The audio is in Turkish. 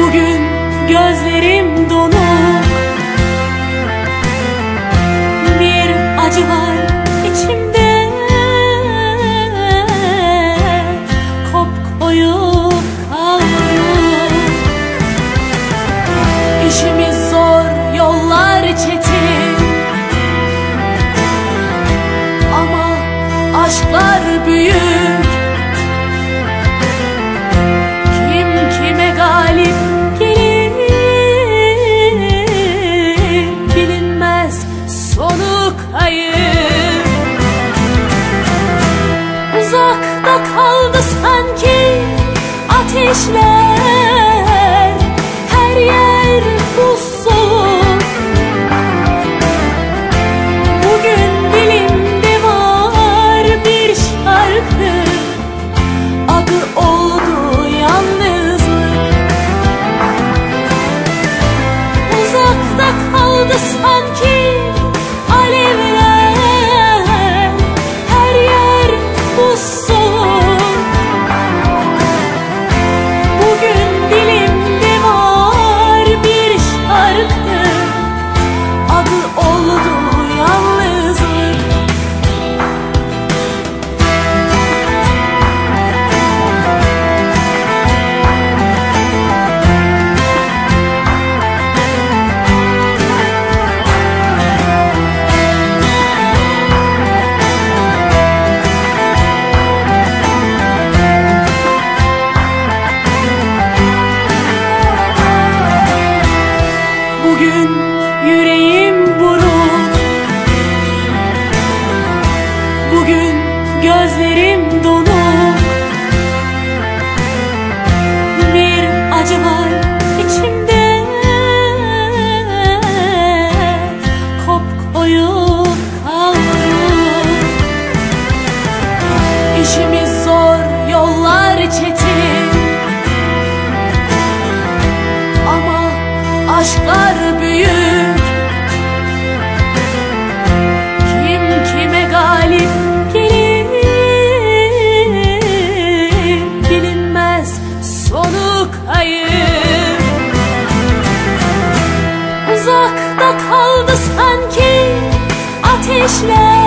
Bugün gözlerim donuk. Bir acı var içimde. Kopkoyu kavruk İşimiz zor yollar çetin. Ama aşklar büyük. Sẽ Gözlerim donuk. Bir acı var içimde Kopkoyu kaldım İşimiz zor yollar çetin. Ama aşklar kaldı sanki ateşler.